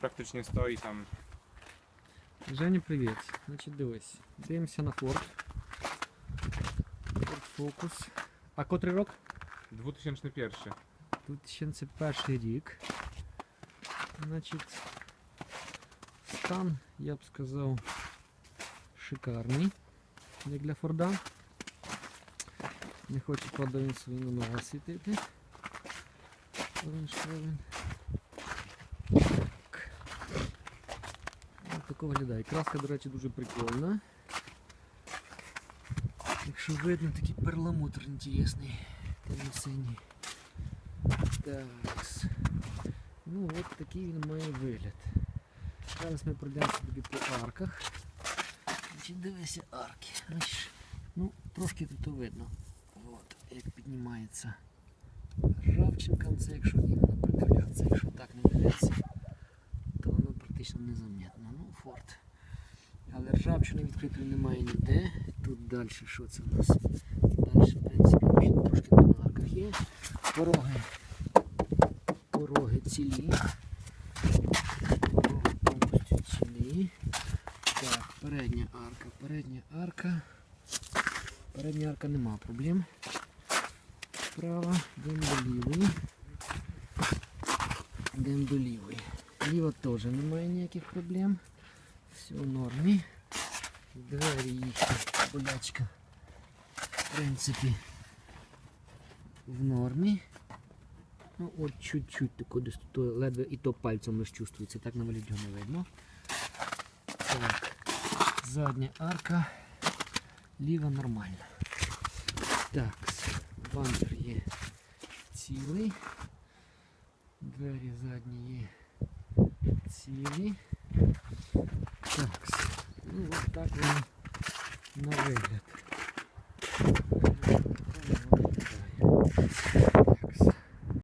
praktycznie stoi tam. Женя, привіт. Значить, дивись. Дивимося на Ford. Ford Focus. А котрий рок? 2001. Тут ще це перший рік. Значить, стан, я б сказав, шикарний, як для Форда. Не хочу правда він свої номера світити. Він Ось виглядає. Краска, до речі, дуже прикольна. Якщо видно, такий перламутр інтересний, темно-синій. Так. Ну от такий він має вигляд. Зараз ми пройдемося тобі по арках. Значить, дивися арки. Бачиш? Ну, трошки тут видно. От, як піднімається ржавчинка, це якщо іменно придивлятися, якщо так не дивитися, то воно практично Ну. Але ржавчини відкритої немає ніде. Тут далі що це у нас? Далі, в принципі, трошки на арках є. Пороги пороги цілі. Пороги повністю цілі. Так, передня арка, передня арка. Передня арка нема проблем. Права, йдемо до лівої. Йдемо до лівої. Ліва теж немає ніяких проблем. Все в нормі. Двері їхні, болячка. В принципі, в нормі. Ну от чуть-чуть тако десь тут ледве і то пальцем лише чувствується, так на вигляді не видно. Так, задня арка, ліва нормальна. Так, бампер є цілий. Двері задні є цілі так він на вигляд.